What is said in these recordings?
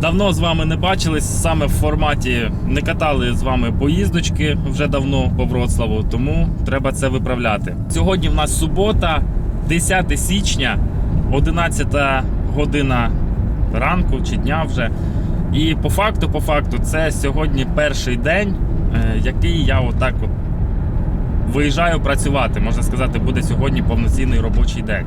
Давно з вами не бачились саме в форматі не катали з вами поїздочки вже давно по Вроцлаву, тому треба це виправляти. Сьогодні в нас субота, 10 січня, 11 година ранку чи дня вже. І по факту, по факту, це сьогодні перший день, е, який я отак от виїжджаю працювати. Можна сказати, буде сьогодні повноцінний робочий день.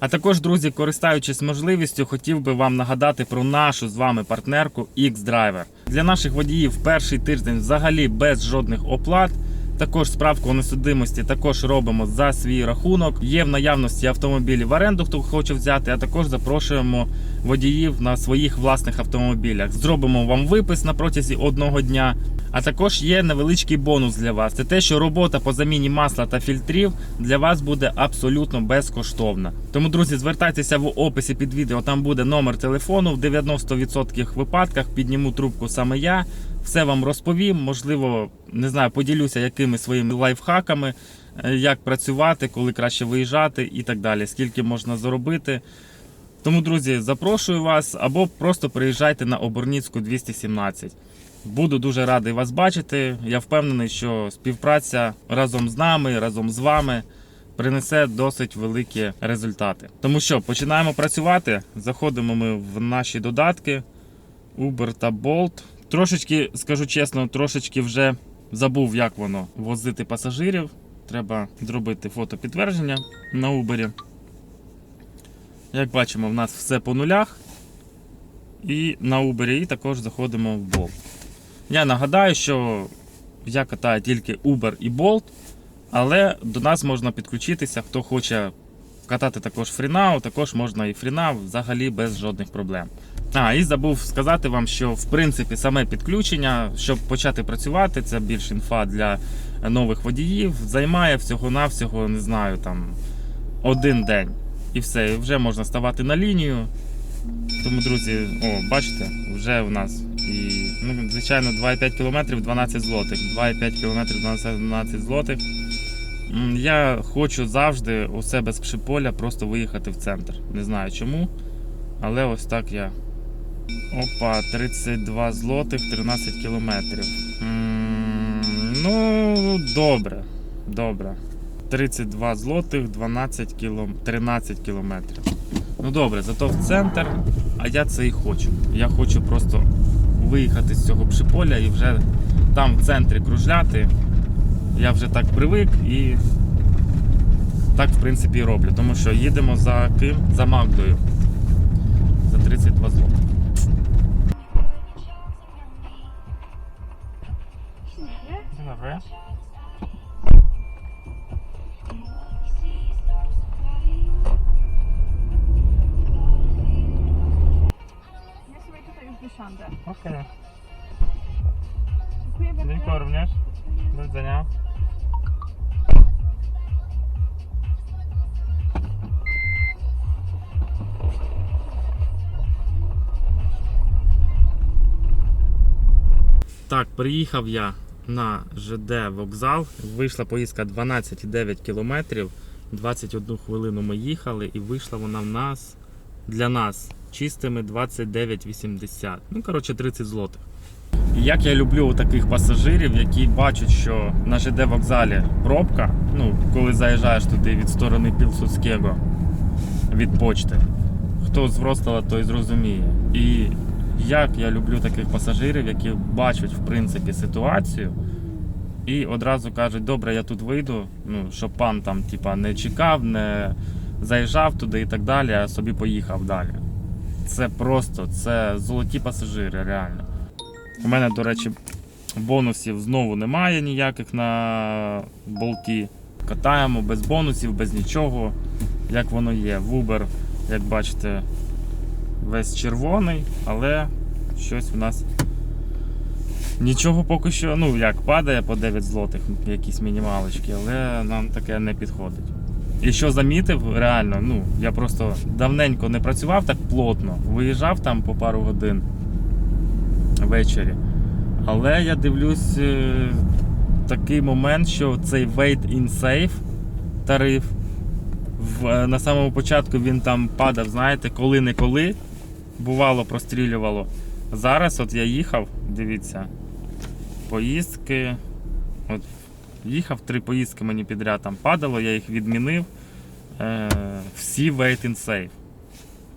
А також, друзі, користуючись можливістю, хотів би вам нагадати про нашу з вами партнерку X-Driver. Для наших водіїв перший тиждень взагалі без жодних оплат. Також справку несудимості також робимо за свій рахунок. Є в наявності автомобілі в оренду, хто хоче взяти, а також запрошуємо водіїв на своїх власних автомобілях. Зробимо вам випис на протязі одного дня. А також є невеличкий бонус для вас. Це те, що робота по заміні масла та фільтрів для вас буде абсолютно безкоштовна. Тому, друзі, звертайтеся в описі під відео. Там буде номер телефону. В 90% випадках підніму трубку саме я. Все вам розповім. Можливо, не знаю, поділюся якими своїми лайфхаками, е, як працювати, коли краще виїжджати і так далі. Скільки можна заробити. Тому, друзі, запрошую вас або просто приїжджайте на Оборніцьку 217. Буду дуже радий вас бачити. Я впевнений, що співпраця разом з нами, разом з вами принесе досить великі результати. Тому що починаємо працювати. Заходимо ми в наші додатки Uber та Bolt. Трошечки, скажу чесно, трошечки вже забув, як воно возити пасажирів. Треба зробити фото підтвердження на Uber. Як бачимо, в нас все по нулях. І на Uber і також заходимо в Bolt. Я нагадаю, що я катаю тільки Uber і Bolt, але до нас можна підключитися, хто хоче катати також фрінау, також можна і фрінау взагалі без жодних проблем. А, і забув сказати вам, що в принципі саме підключення, щоб почати працювати, це більш інфа для нових водіїв, займає всього-навсього, не знаю, там один день. І все, і вже можна ставати на лінію. Тому, друзі, о, бачите, вже в нас і, ну, звичайно, 2,5 км 12 злотих. 2,5 км 12, 12 злотих. Я хочу завжди у себе з Пшиполя просто виїхати в центр. Не знаю чому. Але ось так я. Опа, 32 злотих, 13 кілометрів. Ну, добре. Добре. 32 злотих, 12 кілом... 13 кілометрів. Ну добре, зато в центр, а я це і хочу. Я хочу просто виїхати з цього пшиполя і вже там в центрі кружляти. Я вже так привик і так в принципі і роблю. Тому що їдемо за ким? За Магдою. За 32 злотих. Так, приїхав я на ЖД вокзал. Вийшла поїздка 12,9 кілометрів. 21 хвилину ми їхали і вийшла вона в нас для нас чистими 29,80. Ну, коротше, 30 злотих. Як я люблю таких пасажирів, які бачать, що на ЖД вокзалі пробка, ну, коли заїжджаєш туди від сторони Пілсудського, від почти. Хто з Вроцлава, той зрозуміє. І як я люблю таких пасажирів, які бачать в принципі ситуацію і одразу кажуть, добре, я тут вийду, ну, щоб пан там типа, не чекав, не заїжджав туди і так далі, а собі поїхав далі. Це просто, це золоті пасажири, реально. У мене, до речі, бонусів знову немає ніяких на болті. Катаємо без бонусів, без нічого, як воно є. В Uber, як бачите, весь червоний, але щось в нас нічого поки що, ну як падає по 9 злотих, якісь мінімалочки, але нам таке не підходить. І що замітив, реально, ну я просто давненько не працював так плотно, виїжджав там по пару годин ввечері. Але я дивлюсь е, такий момент, що цей Wait in Safe тариф. В, е, на самому початку він там падав, знаєте, коли-не-коли. Бувало, прострілювало. Зараз от я їхав, дивіться, поїздки. От їхав три поїздки мені підряд там падало, я їх відмінив. Е, всі wait in safe.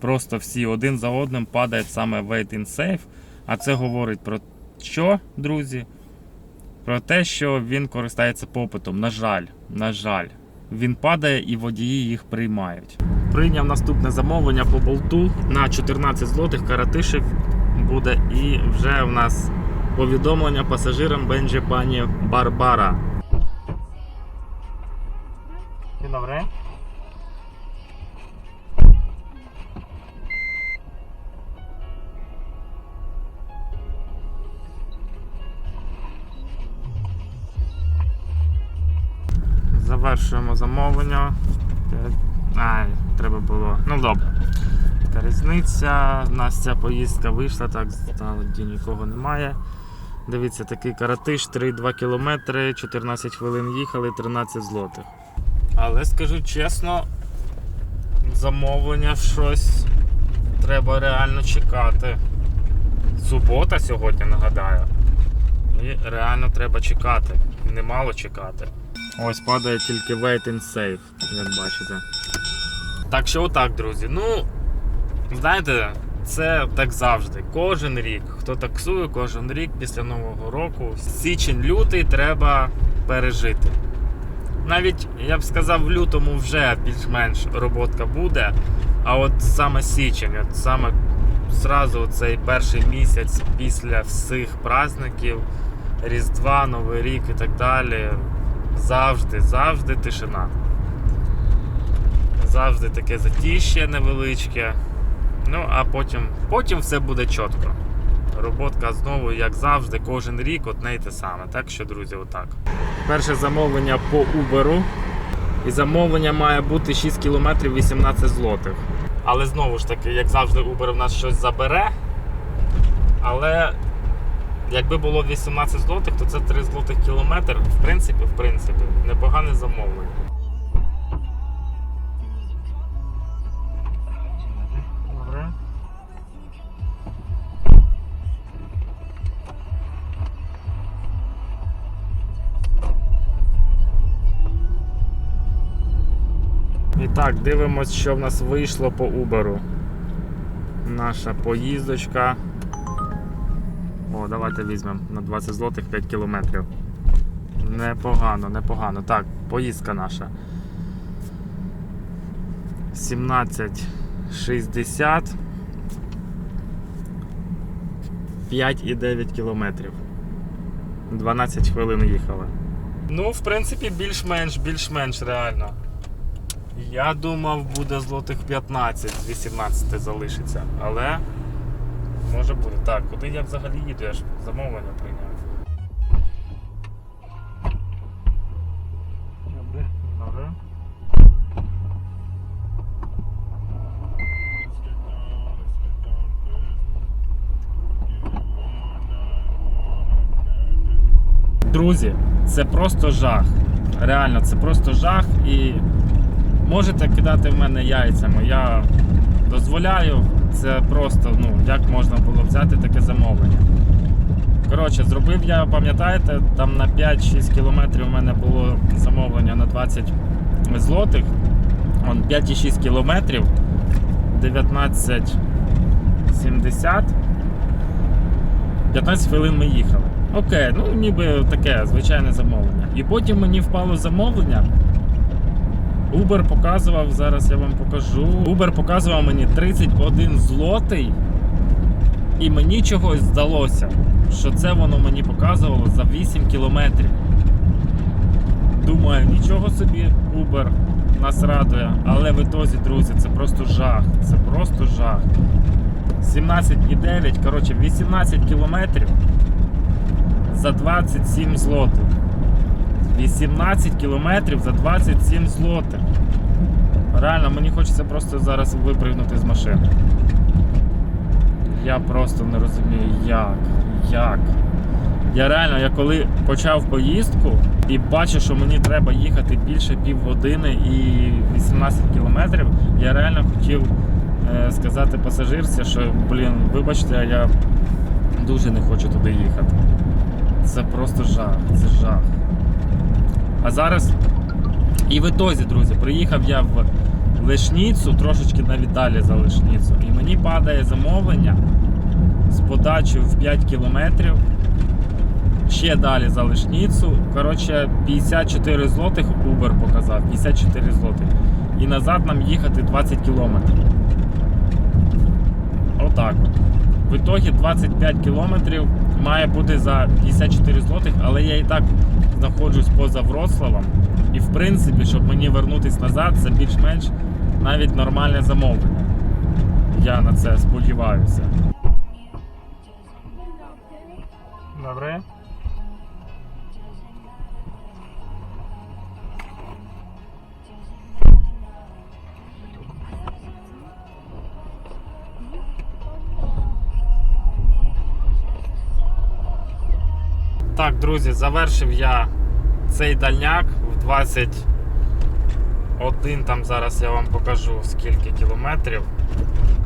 Просто всі один за одним падають саме wait in safe. А це говорить про що, друзі? Про те, що він користається попитом. На жаль, на жаль. Він падає і водії їх приймають. Прийняв наступне замовлення по болту на 14 злотих каратишів буде. І вже в нас повідомлення пасажирам Бенджі пані Барбара. Dzień Завершуємо замовлення. Ай, треба було. Ну добре. Така різниця. У нас ця поїздка вийшла, так де нікого немає. Дивіться, такий каратиш 3,2 км, 14 хвилин їхали, 13 злотих. Але скажу чесно, замовлення щось треба реально чекати. Субота сьогодні, нагадаю. І реально треба чекати. Немало чекати. Ось падає тільки wait and save, як бачите. Так що отак, друзі. Ну, знаєте, це так завжди. Кожен рік. Хто таксує, кожен рік після Нового року. Січень-лютий треба пережити. Навіть я б сказав, в лютому вже більш-менш роботка буде. А от саме січень, от саме зразу цей перший місяць після всіх праздників, Різдва, Новий рік і так далі. Завжди, завжди тишина. Завжди таке затіще невеличке. Ну, а потім, потім все буде чітко. Роботка знову, як завжди, кожен рік одне й те саме. Так що, друзі, отак. Перше замовлення по Uber. І замовлення має бути 6 км 18 злотих. Але знову ж таки, як завжди, Uber в нас щось забере. Але якби було 18 злотих, то це 3 злотих кілометр. В принципі, в принципі, непогане замовлення. І так, дивимось, що в нас вийшло по Uber. Наша поїздочка. Давайте візьмемо на 20 злотих 5 кілометрів. Непогано, непогано. Так, поїздка наша. 17,60. 5,9 кілометрів. 12 хвилин їхали. Ну, в принципі, більш-менш, більш-менш реально. Я думав, буде злотих 15 з 18 залишиться, але може буде. Так, куди я взагалі їду? Я ж замовлення прийняв. Добре. Добре. Друзі, це просто жах. Реально, це просто жах і можете кидати в мене яйцями. Я дозволяю. Це просто, ну, як можна було взяти таке замовлення. Коротше, зробив я, пам'ятаєте, там на 5-6 кілометрів у мене було замовлення на 20 злотих. Он 5,6 кілометрів, 19,70. 15 хвилин ми їхали. Окей, ну ніби таке звичайне замовлення. І потім мені впало замовлення. Uber показував, зараз я вам покажу. Uber показував мені 31 злотий. І мені чогось здалося, що це воно мені показувало за 8 кілометрів. Думаю, нічого собі Uber нас радує, але в ітозі, друзі, це просто жах. Це просто жах. 17,9, коротше, 18 кілометрів за 27 злотих. 18 кілометрів за 27 злотих. Реально, мені хочеться просто зараз випригнути з машини. Я просто не розумію, як. Як. Я реально, я коли почав поїздку і бачу, що мені треба їхати більше півгодини і 18 кілометрів, я реально хотів е, сказати пасажирці, що, блін, вибачте, я дуже не хочу туди їхати. Це просто жах, це жах. А зараз і в ітозі, друзі, приїхав я в Лишніцу, трошечки навіть далі за Лишніцу. І мені падає замовлення з подачею в 5 кілометрів. Ще далі за Лишніцу. Коротше, 54 злотих Uber показав. 54 злотих. І назад нам їхати 20 кілометрів. Отак от. В ітогі 25 кілометрів має бути за 54 злотих, але я і так знаходжусь поза Вроцлавом. І в принципі, щоб мені вернутися назад, це більш-менш навіть нормальне замовлення. Я на це сподіваюся. Добре. Так, друзі, завершив я цей дальняк в 21. Там зараз я вам покажу скільки кілометрів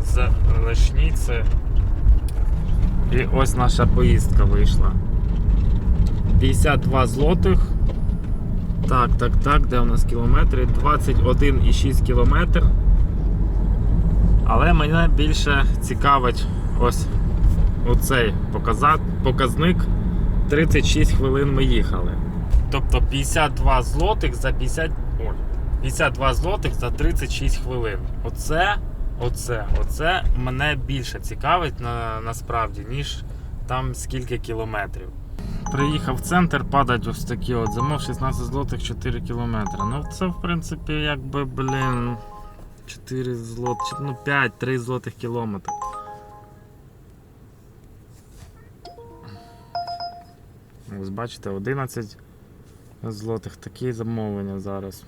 з Лешніці. І ось наша поїздка вийшла. 52 злотих. Так, так, так, де у нас кілометри? 21,6 кілометр. Але мене більше цікавить ось оцей показник. 36 хвилин ми їхали. Тобто 52 злотих за 50. Ой, 52 злотих за 36 хвилин. Оце, оце, оце мене більше цікавить на, насправді, ніж там скільки кілометрів. Приїхав в центр, падать ось такі от замов 16 злотих 4 кілометри. Ну це в принципі якби, блін, 4 злот, ну 5-3 злотих кілометри. Ось бачите, 11 злотих такі замовлення зараз.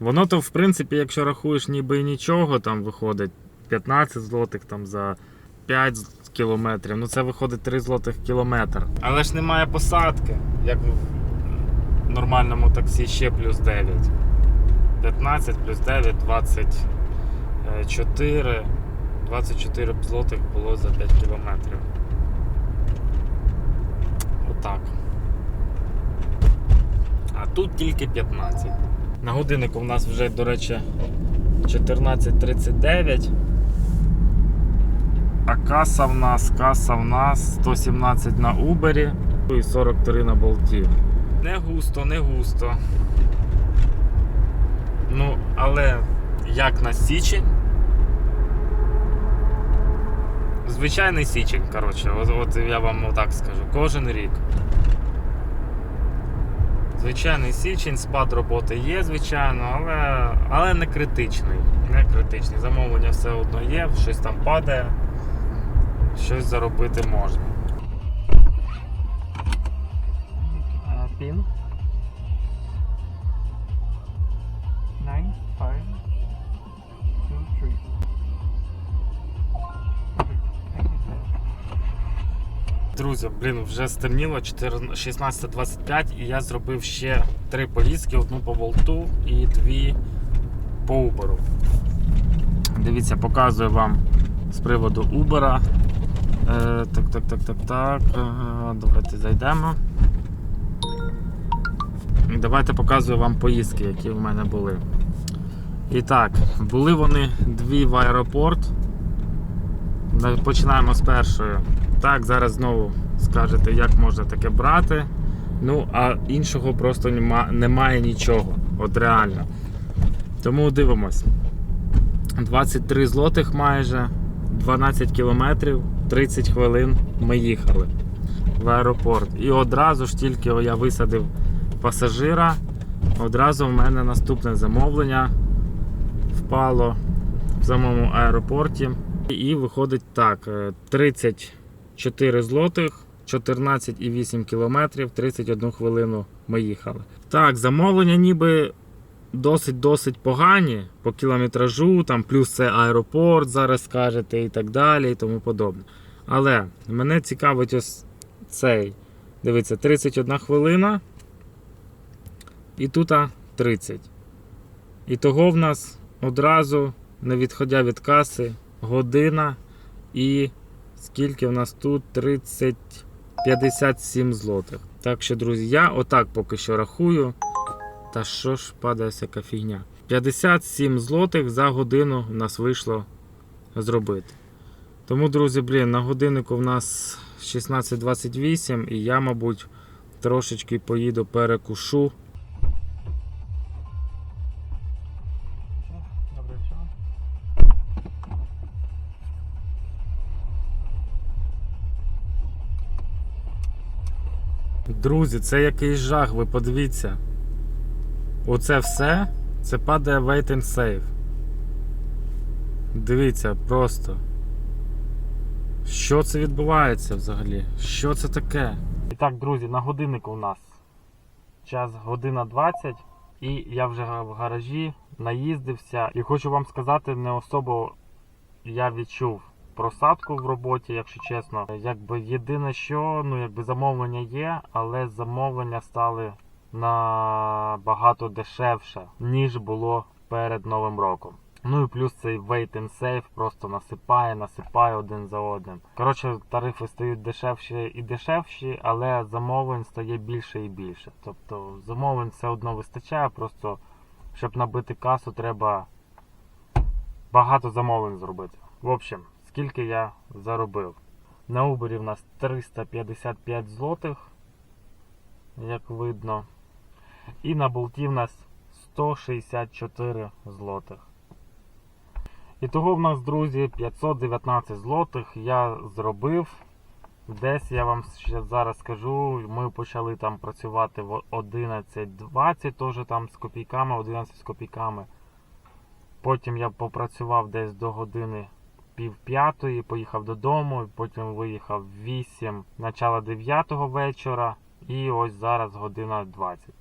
Воно то, в принципі, якщо рахуєш ніби і нічого, там виходить 15 злотих там за 5 кілометрів. Ну це виходить 3 злотих кілометр. Але ж немає посадки, як в нормальному таксі ще плюс 9. 15 плюс 9, 24. 24 злотих було за 5 кілометрів. Отак. А тут тільки 15. На годиннику в нас вже, до речі, 14.39. А каса в нас, каса в нас 117 на Uber і 43 на болті. Не густо, не густо. Ну, але як на січень. Звичайний січень, коротше, от, от я вам отак скажу, кожен рік. Звичайний січень, спад роботи є, звичайно, але, але не критичний. Не критичний. Замовлення все одно є, щось там падає, щось заробити можна. pin Друзі, блін, вже стемніло 16.25 і я зробив ще три поїздки: одну по болту і дві по Uber. Дивіться, показую вам з приводу Uber. Е, так, так, так, так, так. Е, давайте зайдемо. Давайте показую вам поїздки, які в мене були. І так, були вони дві в аеропорт. Починаємо з першої. Так, зараз знову скажете, як можна таке брати. Ну, а іншого просто нема, немає нічого. От реально. Тому дивимось. 23 злотих майже, 12 кілометрів, 30 хвилин ми їхали в аеропорт. І одразу ж тільки я висадив пасажира, одразу в мене наступне замовлення впало в самому аеропорті. І виходить так, е, 30 4 злотих. 14,8 км 31 хвилину ми їхали. Так, замовлення ніби досить-досить погані по кілометражу, там плюс це аеропорт, зараз скажете, і так далі, і тому подобне. Але мене цікавить ось цей. Дивіться, 31 хвилина. І тут 30. І того в нас одразу, не відходя від каси, година і скільки в нас тут? 30, 57 злотих. Так що, друзі, я отак поки що рахую. Та що ж падає всяка фігня? 57 злотих за годину в нас вийшло зробити. Тому, друзі, блін, на годиннику в нас 16.28 і я, мабуть, трошечки поїду перекушу. Друзі, це якийсь жах, ви подивіться. Оце все, це падає wait and save. Дивіться, просто. Що це відбувається взагалі? Що це таке? І так, друзі, на годиннику у нас час година 20, і я вже в гаражі наїздився. І хочу вам сказати, не особо я відчув просадку в роботі, якщо чесно. Якби єдине, що ну якби замовлення є, але замовлення стали набагато дешевше, ніж було перед Новим роком. Ну і плюс цей wait and save просто насипає, насипає один за одним. Коротше, тарифи стають дешевші і дешевші, але замовлень стає більше і більше. Тобто замовлень все одно вистачає, просто щоб набити касу, треба багато замовлень зробити. В общем, скільки я заробив? На Uber в нас 355 злотих, як видно. І на болті в нас 164 злотих. І того в нас, друзі, 519 злотих я зробив. Десь я вам ще зараз скажу, ми почали там працювати в 11.20, теж там з копійками, 11 з копійками. Потім я попрацював десь до години пів п'ятої, поїхав додому, потім виїхав в 8, начало 9 вечора, і ось зараз година 20.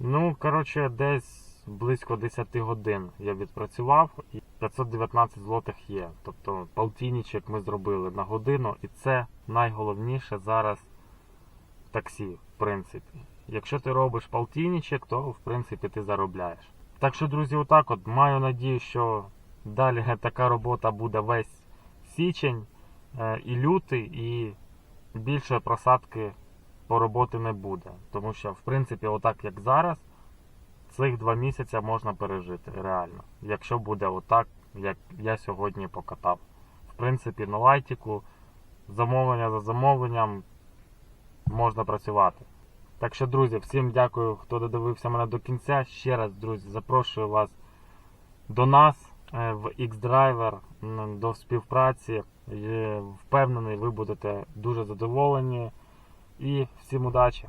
Ну, коротше, десь близько 10 годин я відпрацював і 519 злотих є. Тобто полтинничок ми зробили на годину, і це найголовніше зараз в таксі, в принципі. Якщо ти робиш полтинничок, то в принципі ти заробляєш. Так що, друзі, отак от маю надію, що далі така робота буде весь січень е, і лютий, і більше просадки по роботи не буде. Тому що, в принципі, отак як зараз, цих два місяці можна пережити реально. Якщо буде отак, як я сьогодні покатав. В принципі, на лайтіку замовлення за замовленням можна працювати. Так що, друзі, всім дякую, хто додивився мене до кінця. Ще раз, друзі, запрошую вас до нас в X-Driver до співпраці. Е, Впевнений, ви будете дуже задоволені. І всім удачі!